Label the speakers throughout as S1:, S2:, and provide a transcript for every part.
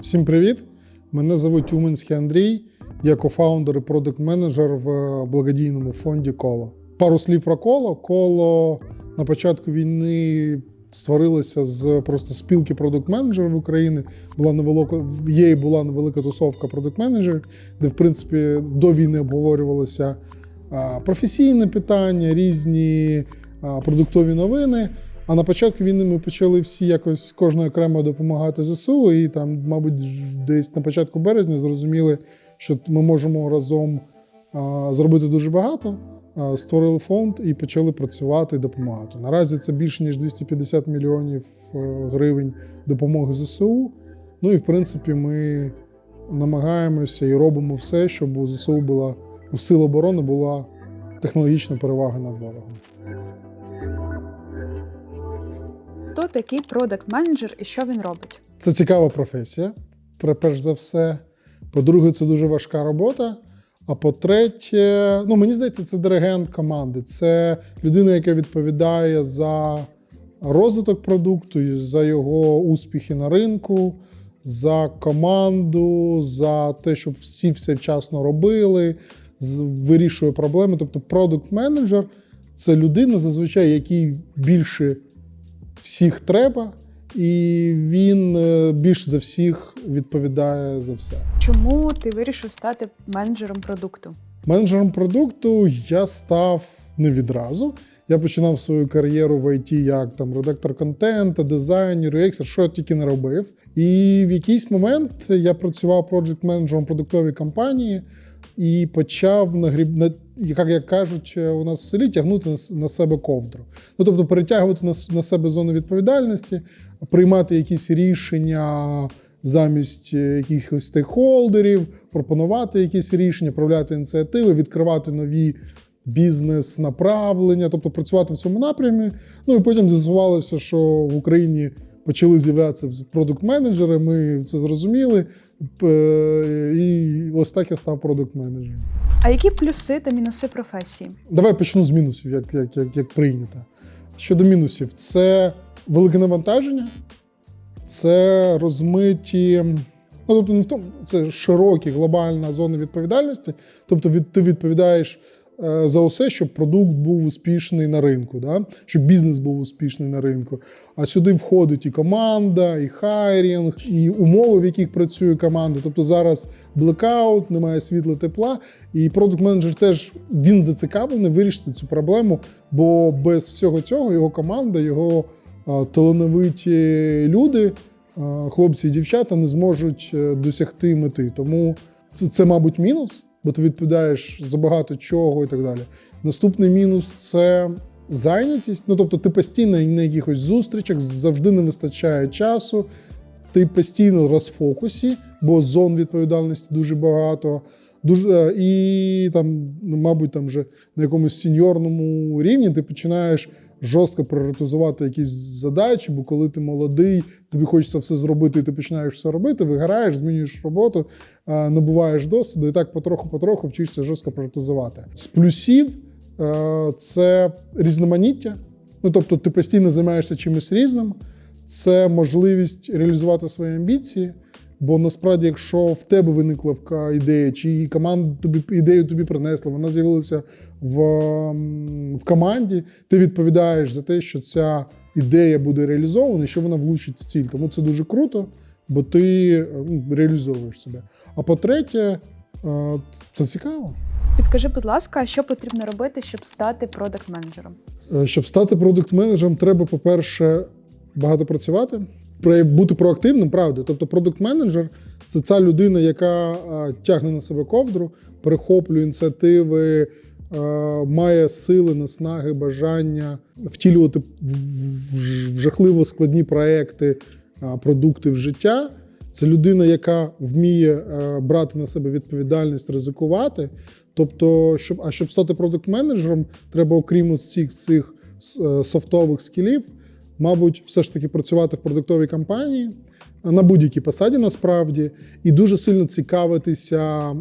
S1: Всім привіт! Мене звуть Уманський Андрій. Я кофаундер і продакт-менеджер в благодійному фонді Коло. Пару слів про коло. Коло на початку війни створилося з просто спілки продакт-менеджерів України. Була невелика, є і була невелика тусовка продакт-менеджерів, де, в принципі, до війни обговорювалося професійне питання, різні продуктові новини. А на початку війни ми почали всі якось кожна окремо допомагати ЗСУ, і там, мабуть, десь на початку березня зрозуміли, що ми можемо разом а, зробити дуже багато. А, Створили фонд і почали працювати і допомагати. Наразі це більше ніж 250 мільйонів е, гривень допомоги ЗСУ. Ну і в принципі, ми намагаємося і робимо все, щоб у ЗСУ була у сил оборони була технологічна перевага над ворогом.
S2: Хто такий продакт-менеджер і що він робить?
S1: Це цікава професія, перш за все. По-друге, це дуже важка робота. А по-третє, ну мені здається, це диригент команди. Це людина, яка відповідає за розвиток продукту, за його успіхи на ринку, за команду, за те, щоб всі все вчасно робили, вирішує проблеми. Тобто, продукт-менеджер це людина, зазвичай, якій більше всіх треба, і він е, більш за всіх відповідає за все.
S2: Чому ти вирішив стати менеджером продукту?
S1: Менеджером продукту я став не відразу. Я починав свою кар'єру в ІТ як там редактор контенту, дизайнер, UX, що я тільки не робив. І в якийсь момент я працював проджект-менеджером продуктовій компанії і почав нагріб... на, як, як кажуть е, у нас в селі, тягнути на, себе ковдру. Ну тобто перетягувати на, себе зону відповідальності, приймати якісь рішення замість е, якихось стейкхолдерів, пропонувати якісь рішення, проявляти ініціативи, відкривати нові бізнес-направлення, тобто працювати в цьому напрямі. Ну і потім з'ясувалося, що в Україні почали з'являтися продукт-менеджери. Ми це зрозуміли. І ось так я став продукт-менеджером.
S2: А які плюси та мінуси професії?
S1: Давай почну з мінусів, як, як, як, як прийнято. Щодо мінусів, це велике навантаження, це розмиті. Ну, тобто, не в тому, це широкі глобальна зона відповідальності. Тобто, від, ти відповідаєш за усе, щоб продукт був успішний на ринку, да? щоб бізнес був успішний на ринку. А сюди входить і команда, і хайрінг, і умови, в яких працює команда. Тобто зараз блекаут, немає світла, тепла. І продукт менеджер теж він зацікавлений вирішити цю проблему, бо без всього цього його команда, його а, талановиті люди, а, хлопці і дівчата не зможуть е, досягти мети. Тому це, це, мабуть, мінус, бо ти відповідаєш за багато чого і так далі. Наступний мінус це зайнятість. Ну тобто, ти постійно на якихось зустрічах, завжди не вистачає часу. Ти постійно в розфокусі, бо зон відповідальності дуже багато. Дуже е, і там, ну, мабуть, там вже на якомусь сеньорному рівні ти починаєш жорстко пріоритизувати якісь задачі, бо коли ти молодий, тобі хочеться все зробити, і ти починаєш все робити, виграєш, змінюєш роботу, е, набуваєш досвіду, і так потроху-потроху вчишся жорстко пріоритизувати. З плюсів е, це різноманіття. Ну тобто, ти постійно займаєшся чимось різним це можливість реалізувати свої амбіції. Бо насправді, якщо в тебе виникла ідея, чи команда тобі ідею тобі принесла, вона з'явилася в, в команді, ти відповідаєш за те, що ця ідея буде реалізована, і що вона влучить в ціль. Тому це дуже круто, бо ти ну, реалізовуєш себе. А по-третє, е, це цікаво.
S2: Підкажи, будь ласка, що потрібно робити, щоб стати продакт-менеджером?
S1: Е, Щоб стати продукт-менеджером, треба, по-перше, багато працювати, бути проактивним, правда. Тобто, продукт-менеджер це ця людина, яка тягне на себе ковдру, перехоплює ініціативи, має сили, наснаги, бажання втілювати в- жахливо складні проекти, продукти в життя. Це людина, яка вміє е, брати на себе відповідальність, ризикувати. Тобто, щоб, а щоб стати продукт-менеджером, треба, окрім цих цих е, софтових скілів, мабуть, все ж таки працювати в продуктовій компанії на будь-якій посаді насправді, і дуже сильно цікавитися,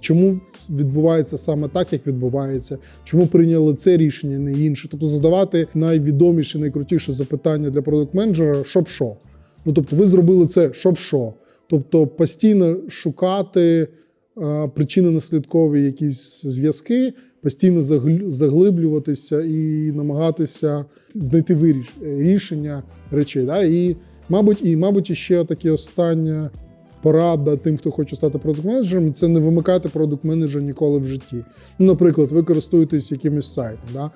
S1: чому відбувається саме так, як відбувається, чому прийняли це рішення, не інше. Тобто задавати найвідоміші, найкрутіші запитання для продукт-менеджера, щоб що. Ну тобто, ви зробили це, щоб що. Тобто постійно шукати е, причинно-наслідкові якісь зв'язки, постійно заглиблюватися і намагатися знайти виріш, рішення речей. Да? І, мабуть, і, мабуть, ще таке остання порада тим, хто хоче стати продукт-менеджером, це не вимикати продукт-менеджера ніколи в житті. Ну, наприклад, ви користуєтесь якимось сайтом, да?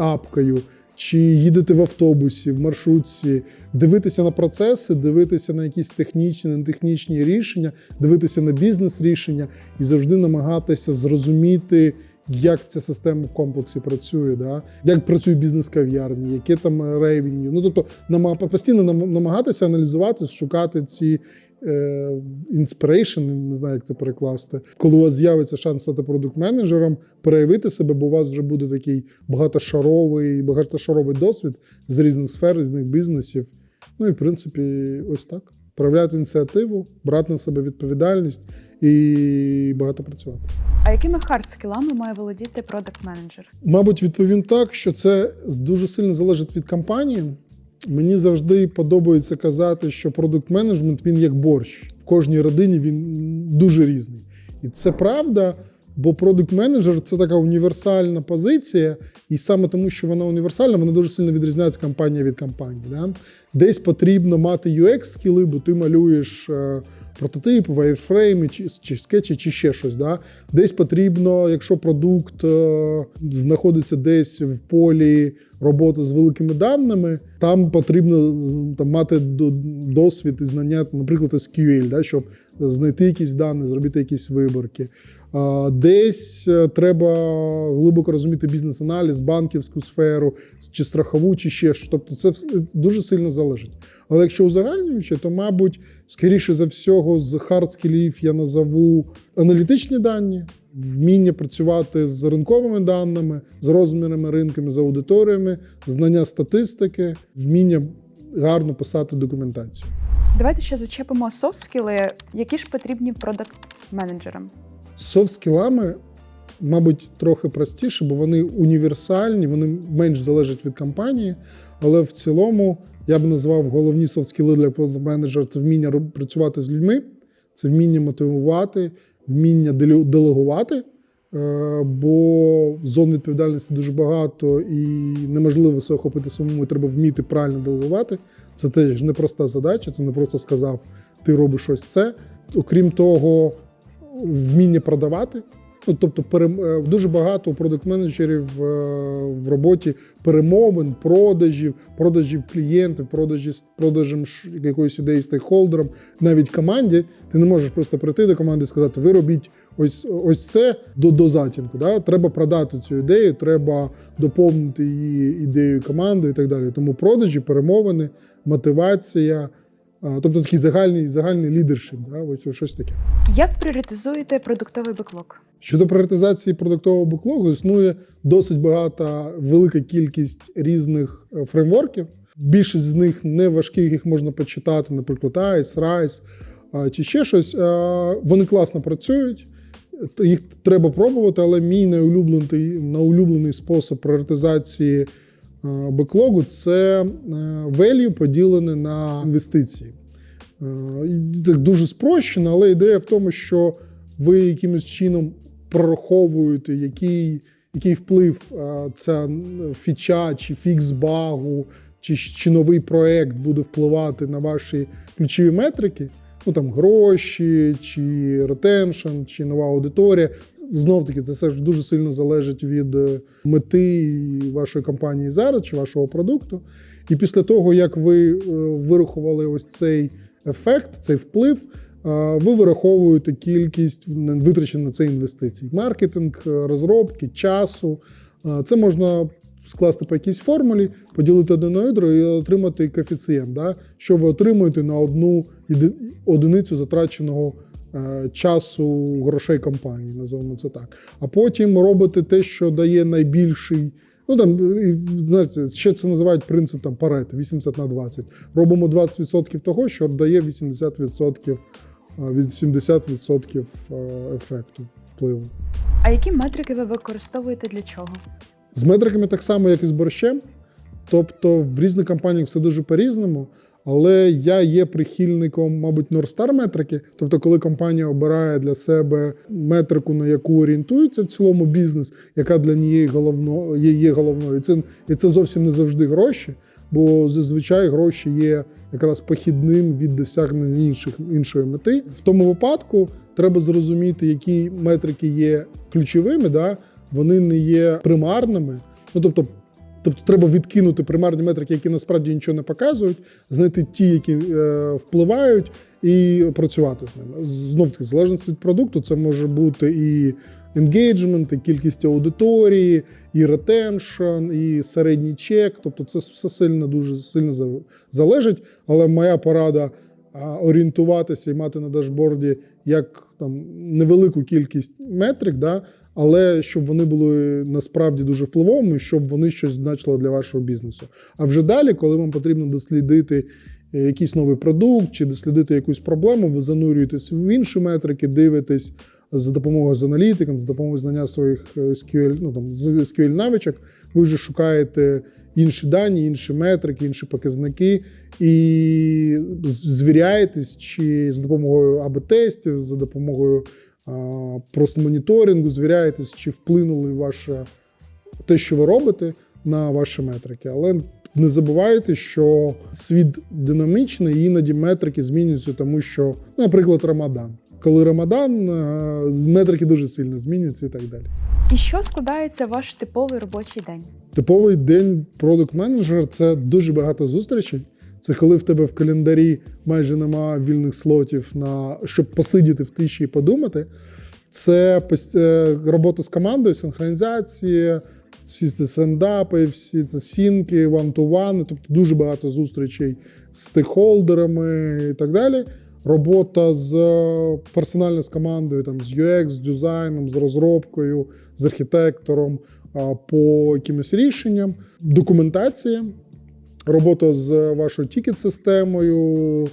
S1: апкою, чи їдете в автобусі, в маршрутці, дивитися на процеси, дивитися на якісь технічні, нетехнічні рішення, дивитися на бізнес-рішення і завжди намагатися зрозуміти, як ця система в комплексі працює, да? як працює бізнес кав'ярні, яке там ревеню. Ну тобто постійно нам- намагатися аналізувати, шукати ці е, inspiration, не знаю, як це перекласти. Коли у вас з'явиться шанс стати продукт-менеджером, проявити себе, бо у вас вже буде такий багатошаровий, багатошаровий досвід з різних сфер, різних бізнесів. Ну і в принципі, ось так. Проявляти ініціативу, брати на себе відповідальність і багато працювати.
S2: А якими хард-скілами має володіти продакт-менеджер?
S1: Мабуть, відповім так, що це дуже сильно залежить від компанії. Мені завжди подобається казати, що продукт-менеджмент він як борщ. В кожній родині він дуже різний. І це правда, бо продукт-менеджер це така універсальна позиція, і саме тому, що вона універсальна, вона дуже сильно відрізняється компанія від компанії. Да? Десь потрібно мати UX-скіли, бо ти малюєш е, прототип, вайрфрейми, чи, чи скетчі, чи ще щось. Да? Десь потрібно, якщо продукт е, знаходиться десь в полі роботи з великими даними, там потрібно там, мати досвід і знання, наприклад, SQL, да, щоб знайти якісь дані, зробити якісь виборки. Десь е, треба глибоко розуміти бізнес-аналіз, банківську сферу, чи страхову, чи ще що. Тобто це дуже сильно залежить. Але якщо узагальнюючи, то, мабуть, скоріше за всього, з хардскілів я назову аналітичні дані, вміння працювати з ринковими даними, з розмірами ринками, з аудиторіями, знання статистики, вміння гарно писати документацію.
S2: Давайте ще зачепимо софт-скіли, які ж потрібні продакт-менеджерам.
S1: З софт-скілами, мабуть, трохи простіше, бо вони універсальні, вони менш залежать від компанії. Але в цілому я б назвав головні софт-скіли для продакт-менеджера це вміння працювати з людьми, це вміння мотивувати, вміння делегувати. е, Бо зон відповідальності дуже багато і неможливо все охопити самому, треба вміти правильно делегувати. Це теж непроста задача, це не просто сказав, ти робиш ось це. Окрім того, вміння продавати. Ну, тобто, е, дуже багато продакт-менеджерів е, в роботі перемовин, продажів, продажів клієнтів, продажі, продажем якоїсь ідеї стейкхолдерам, навіть команді. Ти не можеш просто прийти до команди і сказати: ви робіть ось, ось це до, до затінку. Да? Треба продати цю ідею, треба доповнити її ідею команди і так далі. Тому продажі, перемовини, мотивація. Тобто такий загальний, загальний лідершіп, да? ось щось таке.
S2: Як пріоритизуєте продуктовий беклог?
S1: Щодо пріоритизації продуктового беклогу, існує досить багата велика кількість різних е, фреймворків. Більшість з них не важкі, їх можна почитати, наприклад, ICE, RISE чи ще щось. Вони класно працюють, їх треба пробувати, але мій найулюблений, найулюблений спосіб пріоритизації е, беклогу це е, value поділене на інвестиції. Е, Так дуже спрощено, але ідея в тому, що ви якимось чином прораховуєте, який, який вплив е, ця фіча чи фікс багу, чи, чи новий проект буде впливати на ваші ключові метрики. Ну там гроші, чи ретеншн, чи нова аудиторія. Знов таки, це все ж дуже сильно залежить від е, мети вашої компанії зараз чи вашого продукту. І після того, як ви е, вирахували ось цей ефект, цей вплив, е, ви вираховуєте кількість витрачених на це інвестицій. Маркетинг, розробки, часу. Це можна скласти по якійсь формулі, поділити один на ядро і отримати коефіцієнт, да? що ви отримуєте на одну одиницю затраченого е, часу грошей компанії, називаємо це так. А потім робите те, що дає найбільший. Ну там і, знаєте, ще це називають принцип там Парето 80 на 20. Робимо 20% того, що дає 80%, е, від 70% е, ефекту впливу.
S2: А які метрики ви використовуєте для чого?
S1: З метриками так само, як і з борщем. Тобто в різних компаніях все дуже по-різному, Але я є прихильником, мабуть, Northstar метрики. Тобто, коли компанія обирає для себе метрику, на яку орієнтується в цілому бізнес, яка для неї головно, є, є головною. І це, і це зовсім не завжди гроші, бо зазвичай гроші є якраз похідним від досягнення інших, іншої мети. В тому випадку треба зрозуміти, які метрики є ключовими, да? Вони не є примарними. Ну, тобто, Тобто треба відкинути примарні метрики, які насправді нічого не показують, знайти ті, які е, впливають, і працювати з ними. Знов таки, залежності від продукту, це може бути і engagement, і кількість аудиторії, і ретеншн, і середній чек. Тобто, це все сильно дуже сильно залежить. Але моя порада орієнтуватися і мати на дашборді як там невелику кількість метрик, да, але щоб вони були насправді дуже впливовими, щоб вони щось значили для вашого бізнесу. А вже далі, коли вам потрібно дослідити е, якийсь новий продукт чи дослідити якусь проблему, ви занурюєтесь в інші метрики, дивитесь за допомогою з аналітиком, за допомогою знання своїх е, SQL, ну там з SQL навичок, ви вже шукаєте інші дані, інші метрики, інші показники і звіряєтесь, чи за допомогою АБ-тестів, за допомогою просто моніторингу, звіряєтесь, чи вплинули ваше те, що ви робите, на ваші метрики. Але не забувайте, що світ динамічний, і іноді метрики змінюються, тому що, наприклад, Рамадан. Коли Рамадан, метрики дуже сильно змінюються і так далі.
S2: І що складається ваш типовий робочий день?
S1: Типовий день продукт менеджера це дуже багато зустрічей. Це коли в тебе в календарі майже немає вільних слотів на щоб посидіти в тиші і подумати. Це е, робота з командою, синхронізація, всі ці стендапи, всі ці сінки, one-to-one, тобто дуже багато зустрічей з стейкхолдерами і так далі. Робота з е, персонально з командою, там з UX, з дизайном, з розробкою, з архітектором по якимось рішенням, документація, робота з вашою тікет-системою,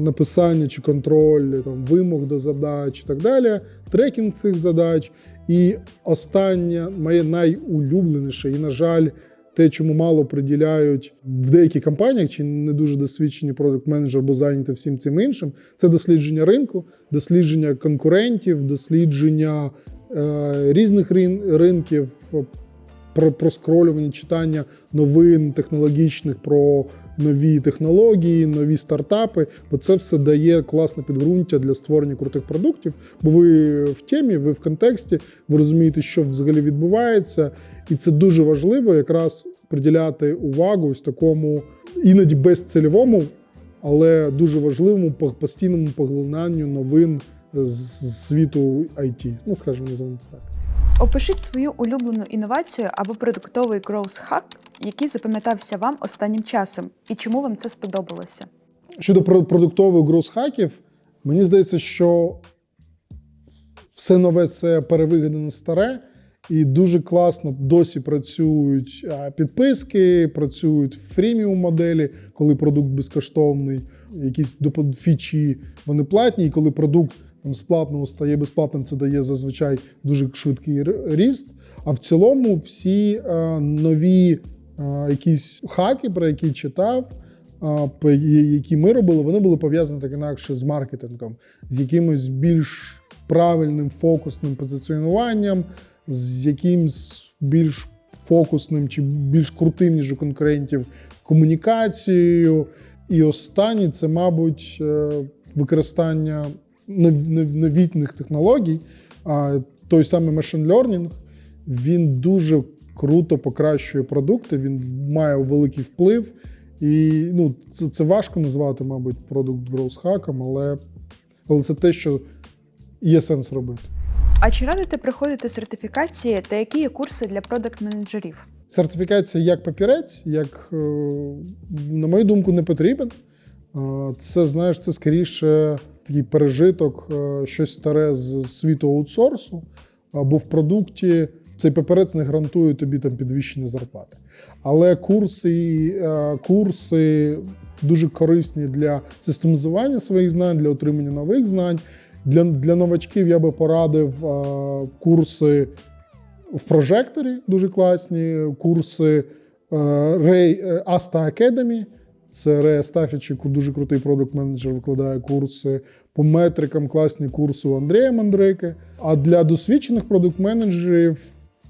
S1: написання чи контроль там, вимог до задач і так далі, трекінг цих задач. І останнє, моє найулюбленіше, і, на жаль, те, чому мало приділяють в деяких компаніях, чи не дуже досвідчені продакт-менеджери, бо зайняті всім цим іншим, це дослідження ринку, дослідження конкурентів, дослідження е, різних рин- ринків, про проскролювання, читання новин технологічних про нові технології, нові стартапи, бо це все дає класне підґрунтя для створення крутих продуктів. Бо ви в темі, ви в контексті, ви розумієте, що взагалі відбувається, і це дуже важливо якраз приділяти увагу ось такому іноді безцільовому, але дуже важливому по- постійному поглинанню новин з світу IT. Ну скажімо, називаємо це так.
S2: Опишіть свою улюблену інновацію або продуктовий growth hack, який запам'ятався вам останнім часом, і чому вам це сподобалося?
S1: Щодо про- продуктових гроус-хаків, мені здається, що все нове це перевигадано старе, і дуже класно досі працюють підписки, працюють фріміум моделі, коли продукт безкоштовний, якісь фічі вони платні, і коли продукт з платного стає безплатним, це дає зазвичай дуже швидкий ріст. А в цілому всі е, нові е, якісь хаки, про які читав, а, які ми робили, вони були пов'язані так інакше з маркетингом, з якимось більш правильним фокусним позиціонуванням, з якимсь більш фокусним чи більш крутим, ніж у конкурентів, комунікацією. І останнє це, мабуть, е, використання нов- нов- новітніх технологій. А той самий machine learning, він дуже круто покращує продукти, він має великий вплив. І ну, це, це важко назвати, мабуть, продукт growth хаком, але, але це те, що є сенс робити.
S2: А чи радите проходити сертифікації та які є курси для продакт-менеджерів?
S1: Сертифікація як папірець, як, е, на мою думку, не потрібен. Це, знаєш, це скоріше такий пережиток, е, щось старе з світу аутсорсу, або в продукті цей папірець не гарантує тобі там підвищення зарплати. Але курси, е, курси дуже корисні для системізування своїх знань, для отримання нових знань. Для, для новачків я би порадив е, курси в прожекторі дуже класні, курси е, Ray, е, Asta Academy, Це Рея Стафіч, яку дуже крутий продукт-менеджер викладає курси. По метрикам класні курси у Андрія Мандрейки. А для досвідчених продукт-менеджерів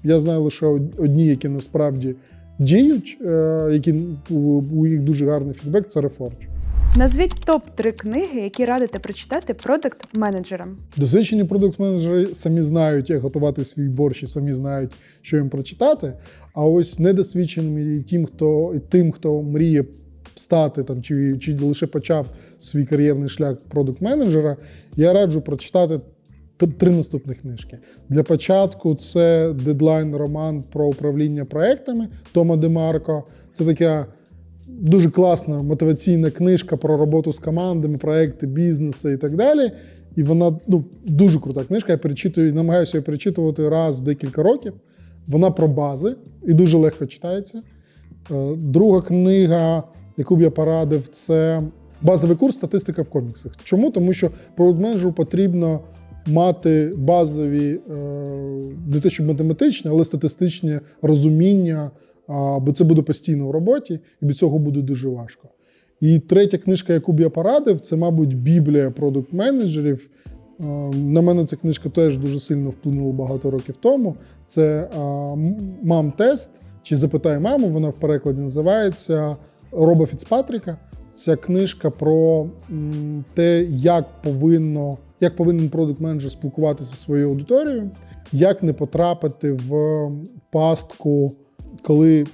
S1: я знаю лише одні, які насправді діють, е, які у, у їх дуже гарний фідбек. Це Reforge.
S2: Назвіть топ 3 книги, які радите прочитати продакт-менеджерам.
S1: Досвідчені продукт-менеджери самі знають, як готувати свій борщ і самі знають, що їм прочитати. А ось недосвідченим і тим, хто і тим, хто мріє стати там чи, чи лише почав свій кар'єрний шлях продукт-менеджера, я раджу прочитати три наступні книжки. Для початку це дедлайн роман про управління проектами Тома Демарко. Це така дуже класна мотиваційна книжка про роботу з командами, проекти, бізнеси і так далі. І вона ну, дуже крута книжка. Я перечитую, намагаюся її перечитувати раз в декілька років. Вона про бази і дуже легко читається. Е, Друга книга, яку б я порадив, це базовий курс статистика в коміксах. Чому? Тому що продакт-менеджеру потрібно мати базові, е, не те, що математичні, але статистичні розуміння, бо це буде постійно в роботі, і без цього буде дуже важко. І третя книжка, яку б я порадив, це, мабуть, Біблія продукт-менеджерів. Е, На мене ця книжка теж дуже сильно вплинула багато років тому. Це мам-тест чи запитай маму. Вона в перекладі називається Роба Фіцпатріка. Ця книжка про те, як повинно, як повинен продукт-менеджер спілкуватися зі своєю аудиторією, як не потрапити в пастку, коли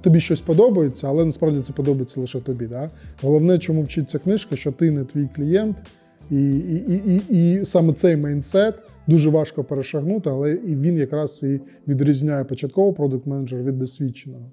S1: тобі щось подобається, але насправді це подобається лише тобі. Да? Головне, чому вчить ця книжка, що ти не твій клієнт, і, і, і, і, і саме цей мейнсет дуже важко перешагнути, але і він якраз і відрізняє початкового продукт-менеджера від досвідченого.